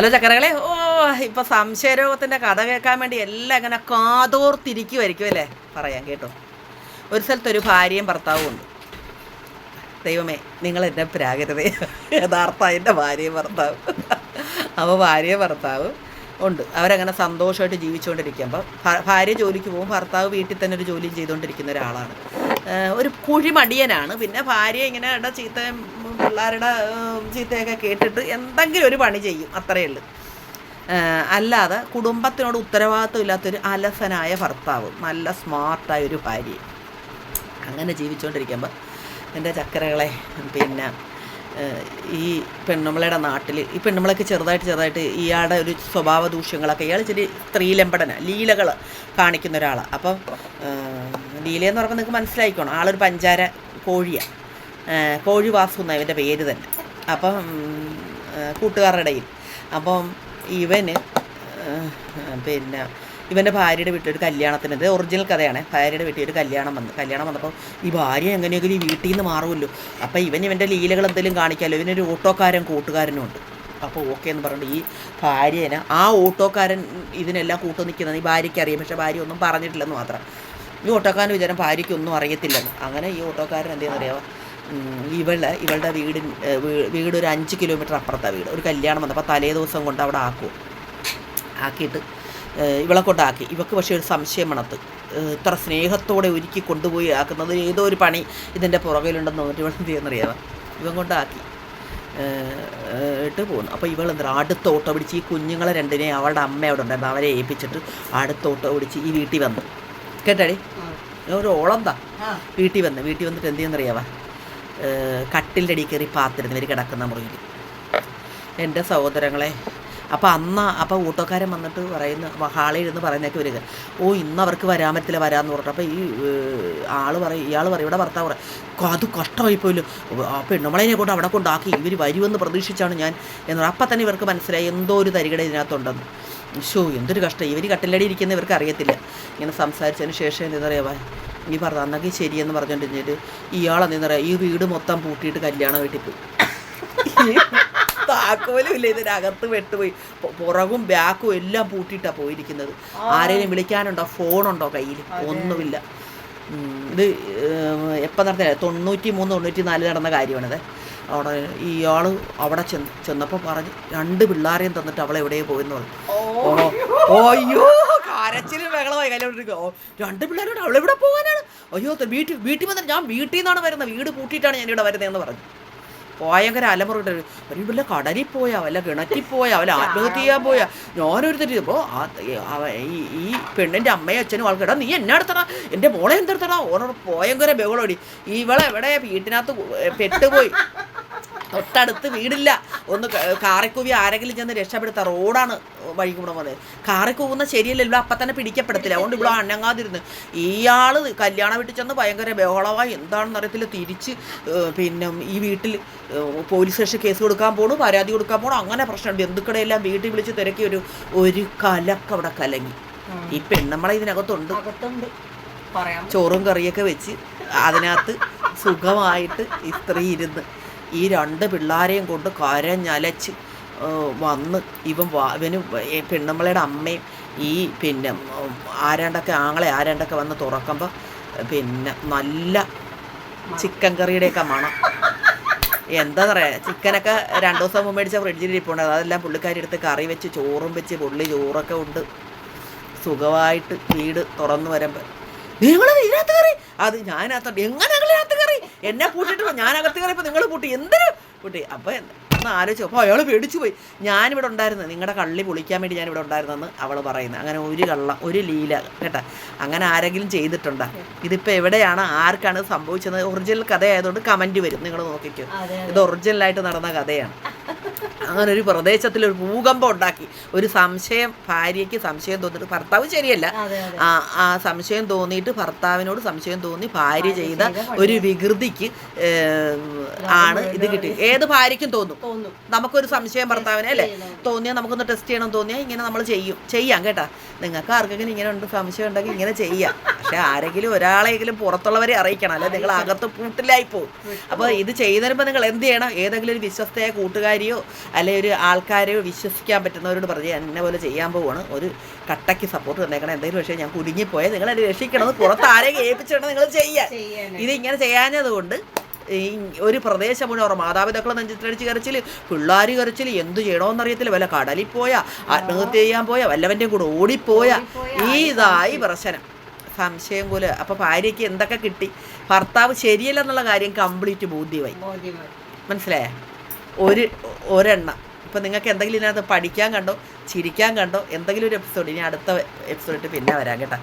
Hello ചക്കരകളെ. ഓ ഇപ്പൊ സംശയരോഗത്തിന്റെ കഥ കേൾക്കാൻ വേണ്ടി എല്ലാം ഇങ്ങനെ കാതോർത്തിരിക്കുമായിരിക്കും അല്ലേ? പറയാം കേട്ടോ. ഒരു സ്ഥലത്തൊരു ഭാര്യയും ഭർത്താവും ഉണ്ട്. ദൈവമേ നിങ്ങൾ എന്നെ പ്രാകരുതേ യഥാർത്ഥ എന്റെ ഭാര്യയും ഭർത്താവും. അപ്പോൾ ഭാര്യ ഭർത്താവ് ഉണ്ട്. അവരങ്ങനെ സന്തോഷമായിട്ട് ജീവിച്ചുകൊണ്ടിരിക്കുമ്പോൾ ഭാര്യ ജോലിക്ക് പോകും. ഭർത്താവ് വീട്ടിൽ തന്നെ ഒരു ജോലിയും ചെയ്തുകൊണ്ടിരിക്കുന്ന ഒരാളാണ്. ഒരു കുഴിമടിയനാണ്. പിന്നെ ഭാര്യ ഇങ്ങനെ ഇട ചീത്തയും ഉം, പിള്ളേരുടെ ചീത്തയൊക്കെ കേട്ടിട്ട് എന്തെങ്കിലും ഒരു പണി ചെയ്യും അത്രയേ ഉള്ളൂ. അല്ലാതെ കുടുംബത്തിനോട് ഉത്തരവാദിത്വം ഇല്ലാത്തൊരു അലസനായ ഭർത്താവ് നല്ല സ്മാർട്ടായ ഒരു ഭാര്യ. അങ്ങനെ ജീവിച്ചുകൊണ്ടിരിക്കുമ്പോൾ എന്റെ ചക്കരകളെ പിന്നെ ഈ പെണ്ണുമ്പളയുടെ നാട്ടിൽ ഈ പെണ്ണുമ്പളൊക്കെ ചെറുതായിട്ട് ചെറുതായിട്ട് ഇയാളുടെ ഒരു സ്വഭാവ ദൂഷ്യങ്ങളൊക്കെ ഇയാൾ ഇച്ചിരി സ്ത്രീലമ്പടന ലീലകൾ കാണിക്കുന്ന ഒരാളാണ് അപ്പം ലീലയെന്ന് പറയുമ്പോൾ നിങ്ങൾക്ക് മനസ്സിലായിക്കോണം ആളൊരു പഞ്ചാര കോഴിയാണ് കോഴി വാസു എന്നാണ് ഇവന്റെ പേര് തന്നെ. അപ്പം ഉം, കൂട്ടുകാരുടെ ഇടയിൽ. അപ്പം ഇവന് പിന്നെ ഇവന്റെ ഭാര്യയുടെ വീട്ടിൽ ഒരു കല്യാണത്തിന് ഇത് ഒറിജിനൽ കഥയാണ്. ഭാര്യയുടെ വീട്ടിൽ ഒരു കല്യാണം വന്നു. കല്യാണം വന്നപ്പോൾ ഈ ഭാര്യ എങ്ങനെയെങ്കിലും ഈ വീട്ടിൽ നിന്ന് മാറുമല്ലോ. അപ്പോൾ ഇവൻ ഇവന്റെ ലീലകൾ എന്തെങ്കിലും കാണിക്കാമല്ലോ ഇവനൊരു ഓട്ടോക്കാരൻ കൂട്ടുകാരനും ഉണ്ട്. അപ്പോൾ ഓക്കെ എന്ന് പറഞ്ഞിട്ട് ഈ ഭാര്യേനെ ആ ഓട്ടോക്കാരൻ ഇതിനെല്ലാം കൂട്ടു നിൽക്കുന്നത് ഈ ഭാര്യയ്ക്ക് അറിയാം. പക്ഷേ ഭാര്യ ഒന്നും പറഞ്ഞിട്ടില്ലെന്ന് മാത്രം. ഈ ഓട്ടോക്കാരൻ വിചാരം ഭാര്യയ്ക്കൊന്നും അറിയത്തില്ലെന്ന്. അങ്ങനെ ഈ ഓട്ടോക്കാരൻ എന്തെന്ന് അറിയാമോ ഇവൾ ഇവളുടെ വീട് വീട് ഒരു അഞ്ച് കിലോമീറ്റർ അപ്പുറത്താണ് വീട്. ഒരു കല്യാണം വന്നപ്പോൾ തലേ ദിവസം കൊണ്ട് അവിടെ ആക്കും. ആക്കിയിട്ട് ഇവളെ കൊണ്ടാക്കി. ഇവക്ക് പക്ഷേ ഒരു സംശയം മണത്ത്. ഇത്ര സ്നേഹത്തോടെ ഒരുക്കി കൊണ്ടുപോയി ആക്കുന്നത് ഏതോ ഒരു പണി ഇതിന്റെ പുറകിലുണ്ടെന്ന് തോന്നിട്ട് ഇവൾ എന്ത് ചെയ്യുന്നറിയാമോ ഇവൻ കൊണ്ടാക്കി. ഇട്ട് പോകുന്നു അപ്പോൾ ഇവൾ എന്താ അടുത്ത ഓട്ടോ പിടിച്ച് ഈ കുഞ്ഞുങ്ങളെ രണ്ടിനെയും അവളുടെ അമ്മ അവിടെ ഉണ്ടായിരുന്നു അവരെ ഏൽപ്പിച്ചിട്ട് അടുത്ത ഓട്ടോ പിടിച്ച് ഈ വീട്ടിൽ വന്നു. കേട്ടാടി? ഒരു ഓളന്താ വീട്ടിൽ വന്ന്. വീട്ടിൽ വന്നിട്ട് എന്ത് ചെയ്യുന്നറിയാവാ കട്ടിലിന്റെ അടിയിൽ കയറി പാത്തിരുന്നവർ കിടക്കുന്ന മുറിയിൽ എന്റെ സഹോദരങ്ങളെ അപ്പോൾ അന്ന് അപ്പോൾ ഓട്ടോക്കാരൻ വന്നിട്ട് പറയുന്ന ഹാളിൽ ഇരുന്ന് പറയുന്നതൊക്കെ വരിക ഓ ഇന്ന് അവർക്ക് വരാൻ പറ്റില്ല വരാമെന്ന് പറഞ്ഞു അപ്പോൾ ഈ ആൾ പറയും ഇയാൾ പറയും ഇവിടെ ഭർത്താവ് പറയും "ക- അത് കഷ്ടമായിപ്പോയില്ലോ ആ പെണ്ണുമ്പളേനെ കൊണ്ട് അവിടെ കൊണ്ടാക്കി ഇവർ വരുമെന്ന് പ്രതീക്ഷിച്ചാണ് ഞാൻ. എന്ന് അപ്പം തന്നെ ഇവർക്ക് മനസ്സിലായി എന്തോ ഒരു തരികട ഇതിനകത്തുണ്ടെന്ന്. ഷോ എന്തൊരു കഷ്ടം. ഇവർ കട്ടിലടി ഇരിക്കുന്ന ഇവർക്ക് അറിയത്തില്ല. ഇങ്ങനെ സംസാരിച്ചതിന് ശേഷം എന്താ പറയുക ഈ പറഞ്ഞു അന്നൊക്കെ ശരിയെന്ന് പറഞ്ഞിട്ട് ഇയാളെന്ന് പറയാം ഈ വീട് മൊത്തം പൂട്ടിയിട്ട് കല്യാണം വീട്ടിൽ പോയി. താക്കോലും ഇല്ല ഇതിനകത്ത് വെട്ടുപോയി. പുറകും ബാക്കും എല്ലാം പൂട്ടിയിട്ടാണ് പോയിരിക്കുന്നത്. ആരെങ്കിലും വിളിക്കാനുണ്ടോ? ഫോണുണ്ടോ കയ്യിൽ ഒന്നുമില്ല. ഇത് എപ്പം നടത്തിയ തൊണ്ണൂറ്റി മൂന്ന് തൊണ്ണൂറ്റി നാല് നടന്ന കാര്യമാണിത്. അവിടെ ഇയാൾ അവിടെ ചെന്ന് ചെന്നപ്പോൾ പറഞ്ഞു രണ്ട് പിള്ളേരെയും തന്നിട്ട് അവളെവിടെയോ പോയെന്ന് പറഞ്ഞു. ഓ അയ്യോ. ബഹളമായി കല്യാണം ഓ രണ്ട് പിള്ളേരോട് അവളെവിടെ പോകാനാണ്. അയ്യോ വീട്ടിൽ വീട്ടിൽ വന്നിട്ട് ഞാൻ വീട്ടിൽ നിന്നാണ് വരുന്നത്. വീട് പൂട്ടിയിട്ടാണ് ഞാൻ ഇവിടെ വരുന്നതെന്ന് പറഞ്ഞു. ഭയങ്കര അലമുറയിട്ട് ഒരു വല്ല കടലിൽ പോയാ വല്ല കിണറ്റിൽ പോയാ വല്ല ആത്മഹത്യ ചെയ്യാൻ പോയാ. ഞാനൊരു തെറ്റി അപ്പോൾ ഈ പെണ്ണിന്റെ പെണ്ണിന്റെ അമ്മയും അച്ഛനും ആൾക്കാരാ നീ എന്നെ എടുത്തടാ എന്റെ മോളെ എന്തെടുത്തടാ? ഓരോ ഭയങ്കര ബഹളോടി. ഇവളെ എവിടെ വീട്ടിനകത്ത് പെട്ടുപോയി. തൊട്ടടുത്ത് വീടില്ല. ഒന്ന് കാറിക്കൂവി ആരെങ്കിലും ചെന്ന് രക്ഷപ്പെടുത്താം റോഡാണ് വഴി കൂടെ പോകുന്നത് കാറിക്കൂവുന്ന ശരിയല്ല ഇവിടെ അപ്പം തന്നെ പിടിക്കപ്പെടത്തില്ല. അതുകൊണ്ട് ഇവിടെ അനങ്ങാതിരുന്ന്. ഇയാൾ കല്യാണ വീട്ടിൽ ചെന്ന് ഭയങ്കര ബഹളമായി എന്താണെന്ന് അറിയത്തില്ല. തിരിച്ച് പിന്നെ ഈ വീട്ടിൽ പോലീസ് സ്റ്റേഷൻ കേസ് കൊടുക്കാൻ പോണു പരാതി കൊടുക്കാൻ പോണു. അങ്ങനെ പ്രശ്നം ബന്ധുക്കളെല്ലാം വീട്ടിൽ വിളിച്ച് തിരക്കി ഒരു ഒരു കലക്ക് അവിടെ കലങ്ങി. ഈ പെണ്ണമ്മളെ ഇതിനകത്തുണ്ട്. ചോറും കറിയൊക്കെ വെച്ച് അതിനകത്ത് സുഖമായിട്ട് ഈ സ്ത്രീ ഇരുന്ന്. ഈ രണ്ട് പിള്ളാരെയും കൊണ്ട് കരഞ്ഞലച്ച് വന്ന് ഇവൻ ഇവന് ഈ അമ്മയും ഈ പിന്നെ ആരാണ്ടൊക്കെ ആങ്ങളെ ആരാണ്ടൊക്കെ വന്ന് തുറക്കുമ്പോൾ പിന്നെ നല്ല ചിക്കൻ കറിയുടെയൊക്കെ മണം. എന്താ പറയുക ചിക്കനൊക്കെ രണ്ടു ദിവസം മുമ്പ് മേടിച്ച ഫ്രിഡ്ജിൽ ഇരിപ്പുണ്ട്. അതെല്ലാം പുള്ളിക്കാരി എടുത്ത് കറി വെച്ച് ചോറും വെച്ച് പുള്ളി ചോറൊക്കെ ഉണ്ട് സുഖമായിട്ട് വീട് തുറന്നു വരുമ്പോൾ നിങ്ങൾ ഇതിനകത്ത് കയറി? അത് ഞാനകത്തോട്ട് എങ്ങനെ ഞങ്ങൾ ഇതിനകത്ത് കയറി? എന്നെ പൂട്ടിട്ട്. ഞാൻ അകത്ത് കയറിയപ്പോൾ നിങ്ങൾ പൂട്ടി. എന്തിനു പൂട്ടി? അപ്പോൾ ഒന്ന് ആലോചിച്ചു അപ്പോൾ അയാൾ പേടിച്ചു പോയി ഞാനിവിടെ ഉണ്ടായിരുന്നു. നിങ്ങളുടെ കള്ളി പൊളിക്കാൻ വേണ്ടി ഞാനിവിടെ ഉണ്ടായിരുന്നെന്ന് അവൾ പറയുന്നത് അങ്ങനെ ഒരു കള്ള ഒരു ലീല കേട്ടോ? അങ്ങനെ ആരെങ്കിലും ചെയ്തിട്ടുണ്ടോ? ഇതിപ്പോൾ എവിടെയാണ്? ആർക്കാണ് സംഭവിച്ചത്? ഒറിജിനൽ കഥയായതുകൊണ്ട് കമന്റ് വരും. നിങ്ങൾ നോക്കിക്കോ. ഇത് ഒറിജിനലായിട്ട് നടന്ന കഥയാണ്. അങ്ങനെ ഒരു പ്രദേശത്തിൽ ഒരു ഭൂകമ്പം ഉണ്ടാക്കി. ഒരു സംശയം ഭാര്യയ്ക്ക് സംശയം തോന്നിട്ട് ഭർത്താവ് ശരിയല്ല. ആ ആ സംശയം തോന്നിയിട്ട് ഭർത്താവിനോട് സംശയം തോന്നി ഭാര്യ ചെയ്ത ഒരു വികൃതിക്ക് ആണ് ഇത് കിട്ടി ഏത് ഭാര്യയ്ക്കും തോന്നും. നമുക്കൊരു സംശയം ഭർത്താവിനെ അല്ലേ. തോന്നിയാൽ നമുക്കൊന്ന് ടെസ്റ്റ് ചെയ്യണം. തോന്നിയാൽ ഇങ്ങനെ നമ്മൾ ചെയ്യും. ചെയ്യാം കേട്ടാ. നിങ്ങൾക്ക് ആർക്കെങ്കിലും ഇങ്ങനെ ഉണ്ട് സംശയം ഉണ്ടെങ്കിൽ ഇങ്ങനെ ചെയ്യാം. പക്ഷെ ആരെങ്കിലും ഒരാളെങ്കിലും പുറത്തുള്ളവരെ അറിയിക്കണം. അല്ലെ? നിങ്ങൾ അകത്ത് കൂട്ടിലായി പോകും അപ്പോൾ ഇത് ചെയ്തു നിങ്ങൾ എന്ത് ചെയ്യണം? ഏതെങ്കിലും ഒരു വിശ്വസ്തയായ കൂട്ടുകാരിയോ അല്ലെ ഒരു ആൾക്കാരെ വിശ്വസിക്കാൻ പറ്റുന്നവരോട് പറഞ്ഞ് എന്നെ പോലെ ചെയ്യാൻ പോവാണ്. ഒരു കട്ടയ്ക്ക് സപ്പോർട്ട് തന്നേക്കണം. എന്തെങ്കിലും പക്ഷേ ഞാൻ കുടുങ്ങിപ്പോയത് നിങ്ങൾ എന്നെ രക്ഷിക്കണം പുറത്ത് ആരെയും ഏൽപ്പിച്ചിട്ട് നിങ്ങൾ ചെയ്യാൻ. ഇത് ഇങ്ങനെ ചെയ്യാഞ്ഞത് കൊണ്ട് ഈ ഒരു പ്രദേശം മുഴുവൻ മാതാപിതാക്കളെ നെഞ്ചിത്തടിച്ച് കരച്ചിൽ പിള്ളേർ കരച്ചിൽ എന്ത് ചെയ്യണമെന്നറിയത്തില്ല വല്ല കടലിൽ പോയാ ആത്മഹത്യ ചെയ്യാൻ പോയാ വല്ലവന്റെയും കൂടെ ഓടിപ്പോയ. ഈ ഇതായി പ്രശ്നം. സംശയം പോലെ അപ്പോൾ ഭാര്യയ്ക്ക് എന്തൊക്കെ കിട്ടി? ഭർത്താവ് ശരിയല്ലെന്നുള്ള കാര്യം കംപ്ലീറ്റ് ബോധ്യമായി. മനസ്സിലായ? ഒരു ഒരെണ്ണം. ഇപ്പം നിങ്ങൾക്ക് എന്തെങ്കിലും ഇതിനകത്ത് പഠിക്കാൻ കണ്ടോ ചിരിക്കാൻ കണ്ടോ എന്തെങ്കിലും ഒരു എപ്പിസോഡ് ഇനി അടുത്ത എപ്പിസോഡിട്ട് പിന്നെ വരാം കേട്ടോ.